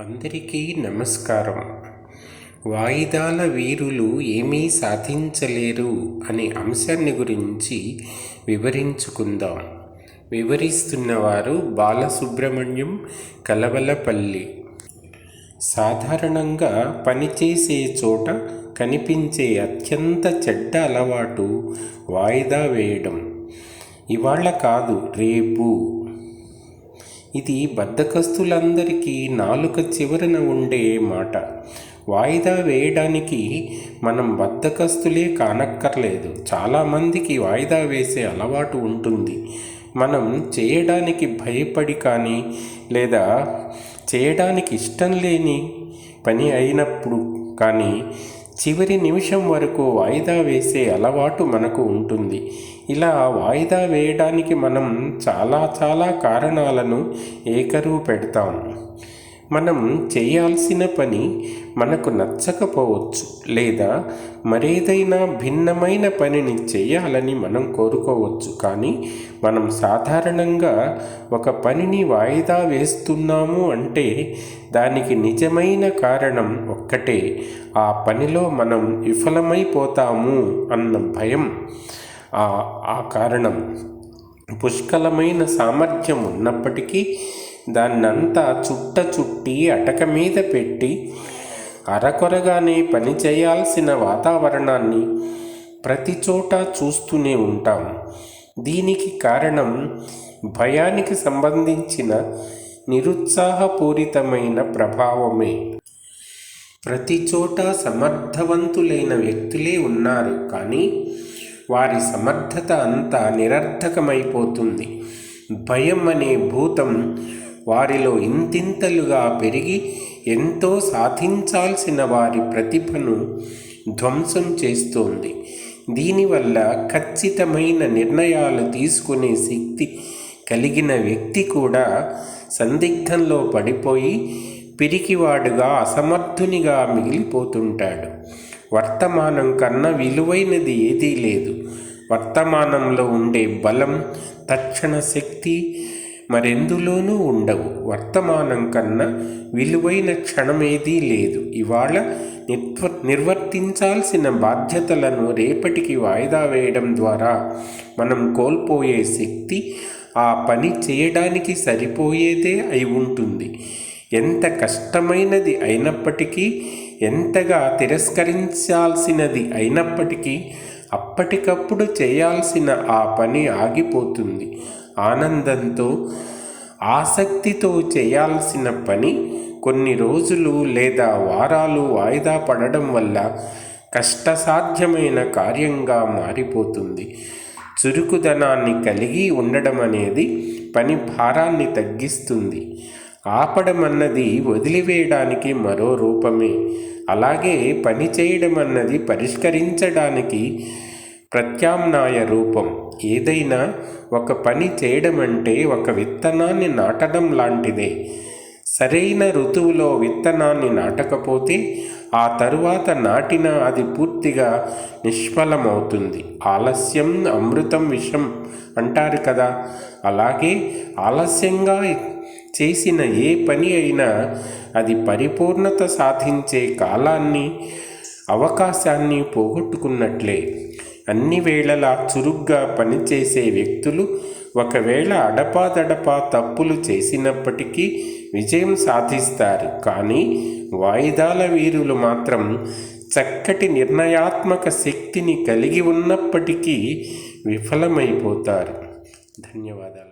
అందరికీ నమస్కారం. వాయిదాల వీరులు ఏమీ సాధించలేరు అనే అంశాన్ని గురించి వివరించుకుందాం. వివరిస్తున్నవారు బాలసుబ్రహ్మణ్యం కలవలపల్లి. సాధారణంగా పనిచేసే చోట కనిపించే అత్యంత చెడ్డ అలవాటు వాయిదా వేయడం. ఇవాళ కాదు రేపు. ఇది బద్దకస్తులందరికీ నాలుక చివరన ఉండే మాట. వాయిదా వేయడానికి మనం బద్దకస్తులే కానక్కర్లేదు. చాలామందికి వాయిదా వేసే అలవాటు ఉంటుంది. మనం చేయడానికి భయపడి కానీ లేదా చేయడానికి ఇష్టం లేని పని అయినప్పుడు కానీ చివరి నిమిషం వరకు వాయిదా వేసే అలవాటు మనకు ఉంటుంది. ఇలా వాయిదా వేయడానికి మనం చాలా చాలా కారణాలను ఏకరువు పెడతాం. మనం చేయాల్సిన పని మనకు నచ్చకపోవచ్చు లేదా మరేదైనా భిన్నమైన పనిని చేయాలని మనం కోరుకోవచ్చు. కానీ మనం సాధారణంగా ఒక పనిని వాయిదా వేస్తున్నాము అంటే దానికి నిజమైన కారణం ఒక్కటే. ఆ పనిలో మనం విఫలమైపోతాము అన్న భయం. ఆ కారణం పుష్కలమైన సామర్థ్యం ఉన్నప్పటికీ దాన్నంతా చుట్ట చుట్టి అటక మీద పెట్టి అరకొరగానే పని చేయాల్సిన వాతావరణాన్ని ప్రతి చోట చూస్తూనే ఉంటాం. దీనికి కారణం భయానికి సంబంధించిన నిరుత్సాహపూరితమైన ప్రభావమే. ప్రతి చోట సమర్థవంతులైన వ్యక్తులే ఉన్నారు కానీ వారి సమర్థత అంతా నిరర్థకమైపోతుంది. భయం అనే భూతం వారిలో ఇంతింతలుగా పెరిగి ఎంతో సాధించాల్సిన వారి ప్రతిభను ధ్వంసం చేస్తోంది. దీనివల్ల ఖచ్చితమైన నిర్ణయాలు తీసుకునే శక్తి కలిగిన వ్యక్తి కూడా సందిగ్ధంలో పడిపోయి పిరికివాడుగా అసమర్థునిగా మిగిలిపోతుంటాడు. వర్తమానం కన్నా విలువైనది ఏదీ లేదు. వర్తమానంలో ఉండే బలం తక్షణ శక్తి మరెందులోనూ ఉండవు. వర్తమానం కన్నా విలువైన క్షణమేదీ లేదు. ఇవాళ నిర్వ నిర్వర్తించాల్సిన బాధ్యతలను రేపటికి వాయిదా వేయడం ద్వారా మనం కోల్పోయే శక్తి ఆ పని చేయడానికి సరిపోయేదే అయి ఉంటుంది. ఎంత కష్టమైనది అయినప్పటికీ ఎంతగా తిరస్కరించాల్సినది అయినప్పటికీ అప్పటికప్పుడు చేయాల్సిన ఆ పని ఆగిపోతుంది. ఆనందంతో ఆసక్తితో చేయాల్సిన పని కొన్ని రోజులు లేదా వారాలు వాయిదా పడడం వల్ల కష్టసాధ్యమైన కార్యంగా మారిపోతుంది. చురుకుదనాన్ని కలిగి ఉండడం అనేది పని భారాన్ని తగ్గిస్తుంది. ఆపడం అన్నది వదిలివేయడానికి మరో రూపమే. అలాగే పని చేయడం అన్నది పరిష్కరించడానికి ప్రత్యామ్నాయ రూపం. ఏదైనా ఒక పని చేయడం అంటే ఒక విత్తనాన్ని నాటడం లాంటిదే. సరైన ఋతువులో విత్తనాన్ని నాటకపోతే ఆ తరువాత నాటిన అది పూర్తిగా నిష్ఫలమవుతుంది. ఆలస్యం అమృతం విషం అంటారు కదా. అలాగే ఆలస్యంగా చేసిన ఏ పని అయినా అది పరిపూర్ణత సాధించే కాలాన్ని అవకాశాన్ని పోగొట్టుకున్నట్లే. అన్ని వేళలా చురుగ్గా పనిచేసే వ్యక్తులు ఒకవేళ అడపాదడపా తప్పులు చేసినప్పటికీ విజయం సాధిస్తారు. కానీ వాయిదాల వీరులు మాత్రం చక్కటి నిర్ణయాత్మక శక్తిని కలిగి ఉన్నప్పటికీ విఫలమైపోతారు. ధన్యవాదాలు.